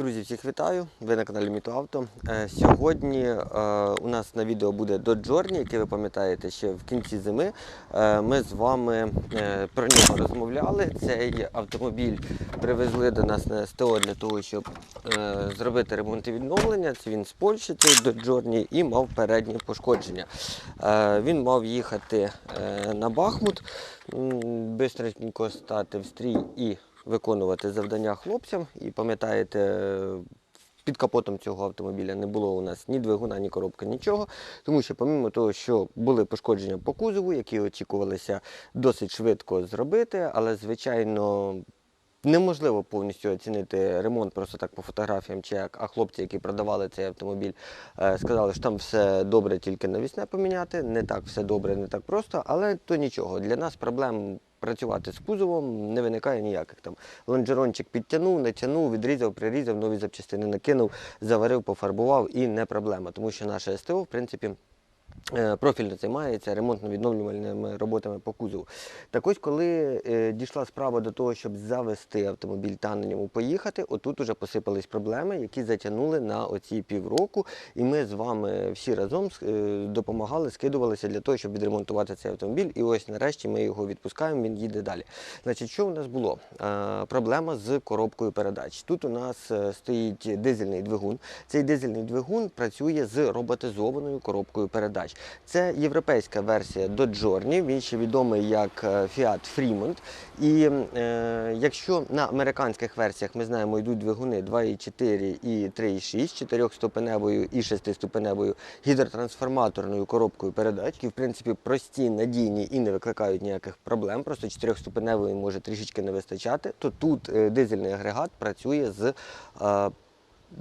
Друзі, всіх вітаю! Ви на каналі Міто Авто. Е, Сьогодні е, у нас на відео буде Journey, який ви пам'ятаєте ще в кінці зими. Е, Ми з вами е, про нього розмовляли. Цей автомобіль привезли до нас на СТО для того, щоб е, зробити ремонт і відновлення. Це він з Польщі, цей Journey, і мав передні пошкодження. Е, Він мав їхати е, на Бахмут, бистренько стати в стрій і виконувати завдання хлопцям. І пам'ятаєте, під капотом цього автомобіля не було у нас ні двигуна, ні коробки, нічого. Тому що, помимо того, що були пошкодження по кузову, які очікувалися досить швидко зробити, але звичайно. Неможливо повністю оцінити ремонт просто так по фотографіям, чи як, а хлопці, які продавали цей автомобіль, е, сказали, що там все добре, тільки навісне поміняти. Не так все добре, не так просто, але то нічого. Для нас проблем працювати з кузовом не виникає ніяких. Там лонжерончик підтягнув, натягнув, відрізав, прирізав, нові запчастини накинув, заварив, пофарбував і не проблема. Тому що наше СТО, в принципі, профільно займається ремонтно-відновлювальними роботами по кузову. Так ось, коли е, дійшла справа до того, щоб завести автомобіль та на ньому поїхати, отут уже посипались проблеми, які затягнули на оці півроку. І ми з вами всі разом е, допомагали, скидувалися для того, щоб відремонтувати цей автомобіль. І ось нарешті ми його відпускаємо, він їде далі. Значить, що у нас було? Е, проблема з коробкою передач. Тут у нас е, стоїть дизельний двигун. Цей дизельний двигун працює з роботизованою коробкою передач. Це європейська версія Journey, він ще відомий як е, Fiat Fremont. І е, якщо на американських версіях ми знаємо, йдуть двигуни 2,4 і 3,6, 4-ступеневою і 6-ступеневою гідротрансформаторною коробкою передач, які в принципі прості, надійні і не викликають ніяких проблем. Просто 4-ступеневої може трішечки не вистачати, то тут е, дизельний агрегат працює з е,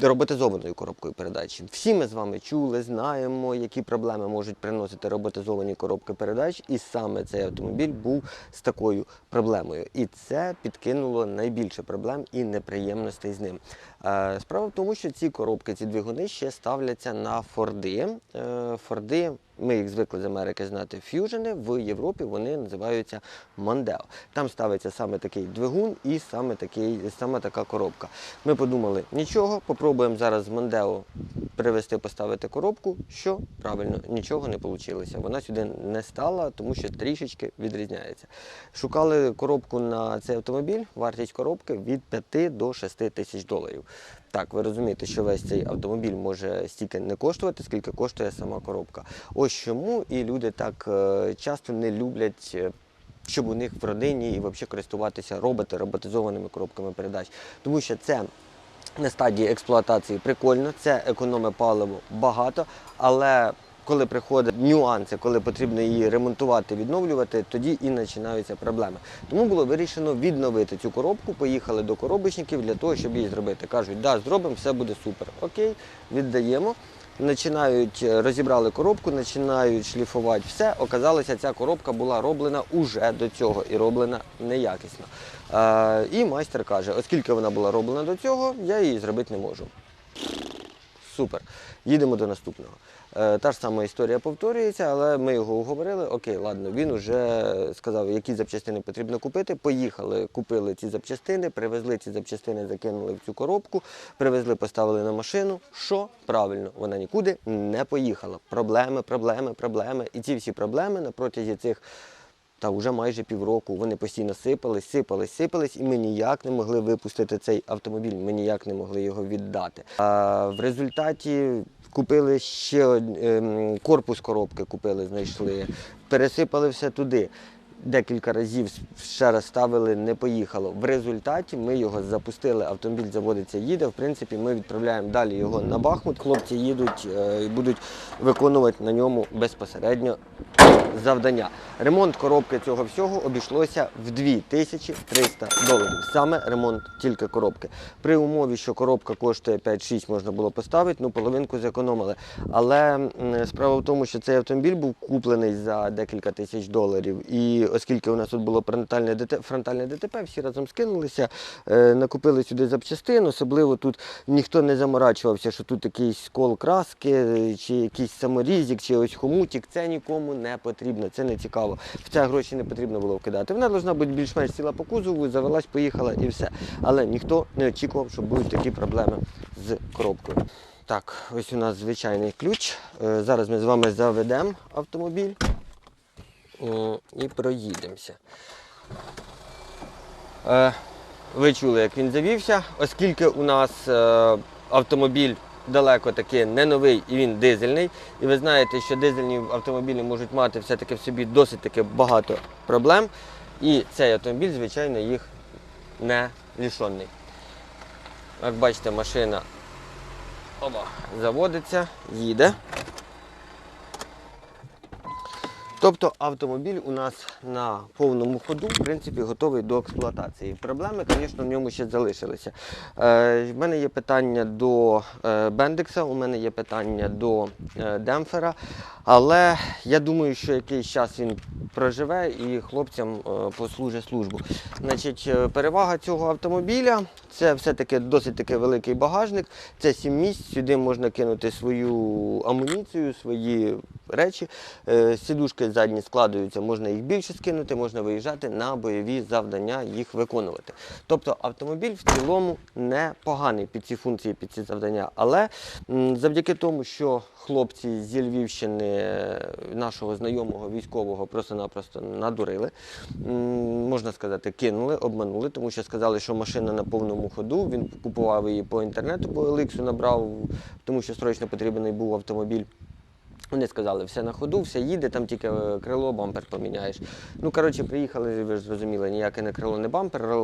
роботизованою коробкою передач. Всі ми з вами чули, знаємо, які проблеми можуть приносити роботизовані коробки передач, і саме цей автомобіль був з такою проблемою. І це підкинуло найбільше проблем і неприємностей з ним. Е, Справа в тому, що ці коробки, ці двигуни ще ставляться на Форди. Е, Форди ми їх звикли з Америки знати ф'южени, в Європі вони називаються Мондео. Там ставиться саме такий двигун і саме, такий, саме така коробка. Ми подумали, нічого, попробуємо зараз з Мондео привезти, поставити коробку. Що правильно, нічого не вийшло. Вона сюди не стала, тому що трішечки відрізняється. Шукали коробку на цей автомобіль, вартість коробки від 5 до 6 тисяч доларів. Так, ви розумієте, що весь цей автомобіль може стільки не коштувати, скільки коштує сама коробка. Ось чому і люди так е, часто не люблять. е, Щоб у них в родині і взагалі користуватися роботи, роботизованими коробками передач. Тому що це на стадії експлуатації прикольно, це економить паливо багато, але коли приходять нюанси, коли потрібно її ремонтувати, відновлювати, тоді і починаються проблеми. Тому було вирішено відновити цю коробку. Поїхали до коробочників для того, щоб її зробити. Кажуть, да, зробимо, все буде супер. Окей, віддаємо. Починають е, розібрали коробку, починають шліфувати все. Оказалося, ця коробка була роблена уже до цього і роблена неякісно. Е, і майстер каже, оскільки вона була роблена до цього, я її зробити не можу. Супер. Їдемо до наступного. Е, Та ж сама історія повторюється, але ми його уговорили. Окей, ладно, він вже сказав, які запчастини потрібно купити. Поїхали, купили ці запчастини, привезли ці запчастини, закинули в цю коробку, привезли, поставили на машину. Що? Правильно, вона нікуди не поїхала. Проблеми, проблеми, проблеми. І ці всі проблеми на протязі цих. Та вже майже півроку вони постійно сипались, сипались, сипались, і ми ніяк не могли випустити цей автомобіль, ми ніяк не могли його віддати. А в результаті купили ще ем, корпус коробки, купили, знайшли, пересипали все туди. Декілька разів ще раз ставили, не поїхало. В результаті ми його запустили, автомобіль заводиться, їде. В принципі, ми відправляємо далі його на Бахмут. Хлопці їдуть е, і будуть виконувати на ньому безпосередньо завдання. Ремонт коробки цього всього обійшлося в 2300 доларів. Саме ремонт тільки коробки. При умові, що коробка коштує 5-6, можна було поставити, ну половинку зекономили. Але справа в тому, що цей автомобіль був куплений за декілька тисяч доларів. І оскільки у нас тут було фронтальне ДТП, всі разом скинулися, е, накупили сюди запчастин. Особливо тут ніхто не заморачувався, що тут якийсь скол краски, е, чи якийсь саморізик, чи ось хомутик. Це нікому не потрібно, це не цікаво. В це гроші не потрібно було вкидати. Вона повинна бути більш-менш сіла по кузову, завелась, поїхала і все. Але ніхто не очікував, що будуть такі проблеми з коробкою. Так, ось у нас звичайний ключ. Е, Зараз ми з вами заведемо автомобіль і проїдемося. Е, Ви чули, як він завівся, оскільки у нас е, автомобіль далеко таки не новий і він дизельний. І ви знаєте, що дизельні автомобілі можуть мати все-таки в собі досить таки багато проблем. І цей автомобіль, звичайно, їх не лішонний. Як бачите, машина заводиться, їде. Тобто автомобіль у нас на повному ходу, в принципі, готовий до експлуатації. Проблеми, звісно, в ньому ще залишилися. Е, в мене є питання до е, Бендекса, у мене є питання до е, Демпфера, але я думаю, що якийсь час він проживе і хлопцям е, послужить службу. Значить, е, перевага цього автомобіля це все-таки досить таки великий багажник. Це 7 місць, сюди можна кинути свою амуніцію, свої речі. Е, Сідушки задні складаються, можна їх більше скинути, можна виїжджати на бойові завдання, їх виконувати. Тобто автомобіль в цілому непоганий під ці функції, під ці завдання. Але завдяки тому, що хлопці зі Львівщини е, нашого знайомого військового просто-напросто надурили, можна сказати, кинули, обманули, тому що сказали, що машина на повному ходу. Він купував її по інтернету, по Еликсу набрав, тому що срочно потрібний був автомобіль. Вони сказали, все на ходу, все їде, там тільки е, крило, бампер поміняєш. Ну, коротше, приїхали, ви ж зрозуміли, ніяке не крило, не бампер,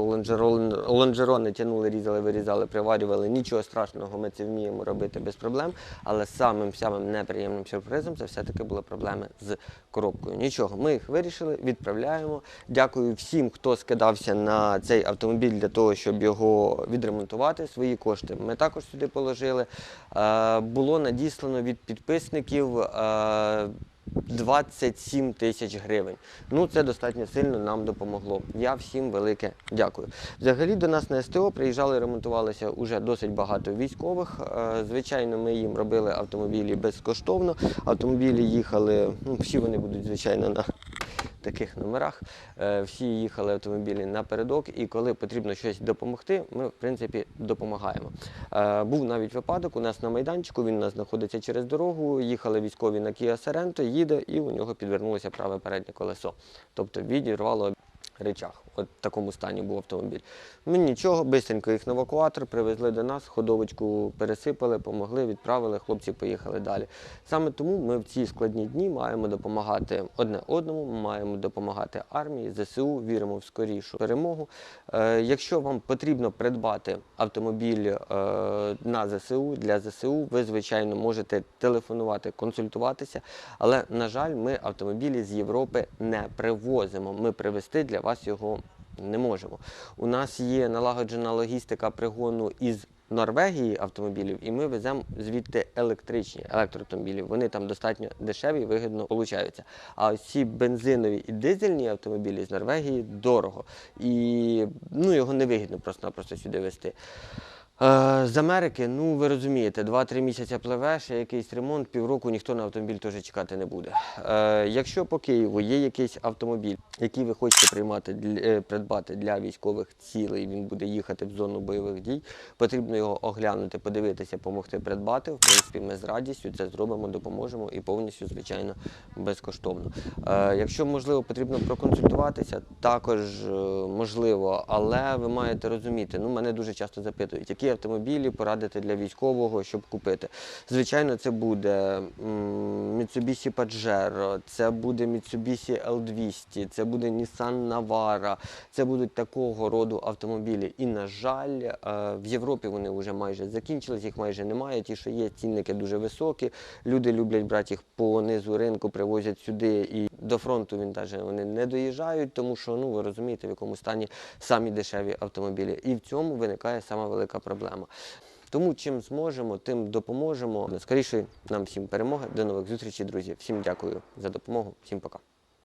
лонжерони тягнули, різали, вирізали, приварювали. Нічого страшного, ми це вміємо робити без проблем. Але самим самим неприємним сюрпризом це все-таки були проблеми з коробкою. Нічого, ми їх вирішили, відправляємо. Дякую всім, хто скидався на цей автомобіль для того, щоб його відремонтувати. Свої кошти ми також сюди положили. Е, Було надіслано від підписників. Е, 27 тисяч гривень. Ну це достатньо сильно нам допомогло. Я всім велике дякую. Взагалі до нас на СТО приїжджали, ремонтувалися уже досить багато військових. Е, Звичайно, ми їм робили автомобілі безкоштовно. Автомобілі їхали, ну всі вони будуть, звичайно, на таких номерах. Е, Всі їхали автомобілі напередок, і коли потрібно щось допомогти, ми в принципі допомагаємо. Е, Був навіть випадок у нас на майданчику. Він у нас знаходиться через дорогу. Їхали військові на Kia Sorento, їде, і у нього підвернулося праве переднє колесо. Тобто відірвало речах. От в такому стані був автомобіль. Ну нічого, бистренько їх на евакуатор привезли до нас, ходовочку пересипали, помогли, відправили, хлопці поїхали далі. Саме тому ми в ці складні дні маємо допомагати одне одному, ми маємо допомагати армії, ЗСУ, віримо в скорішу перемогу. Е, якщо вам потрібно придбати автомобіль е, на ЗСУ для ЗСУ, ви звичайно можете телефонувати, консультуватися. Але на жаль, ми автомобілі з Європи не привозимо. Ми привезти для вас його не можемо. У нас є налагоджена логістика пригону із Норвегії автомобілів, і ми веземо звідти електричні електроавтомобілі. Вони там достатньо дешеві вигідно получаються. А ось ці бензинові і дизельні автомобілі з Норвегії дорого. І ну, його невигідно просто-напросто сюди везти. Е, З Америки, ну ви розумієте, 2-3 місяці пливе, ще якийсь ремонт, півроку ніхто на автомобіль теж чекати не буде. Е, якщо по Києву є якийсь автомобіль, який ви хочете приймати е, придбати для військових цілей, він буде їхати в зону бойових дій, потрібно його оглянути, подивитися, допомогти придбати. В принципі, ми з радістю це зробимо, допоможемо і повністю, звичайно, безкоштовно. Якщо можливо потрібно проконсультуватися, також можливо, але ви маєте розуміти, ну мене дуже часто запитують, який які автомобілі порадити для військового, щоб купити. Звичайно, це буде Mitsubishi Pajero, це буде Mitsubishi L200, це буде Nissan Navara, це будуть такого роду автомобілі. І, на жаль, е, в Європі вони вже майже закінчились, їх майже немає. Ті, що є, цінники дуже високі. Люди люблять брати їх по низу ринку, привозять сюди і до фронту він навіть вони не доїжджають, тому що ну ви розумієте, в якому стані самі дешеві автомобілі. І в цьому виникає сама велика проблема. Тому чим зможемо, тим допоможемо. Скоріше нам всім перемоги. До нових зустрічей, друзі. Всім дякую за допомогу. Всім пока.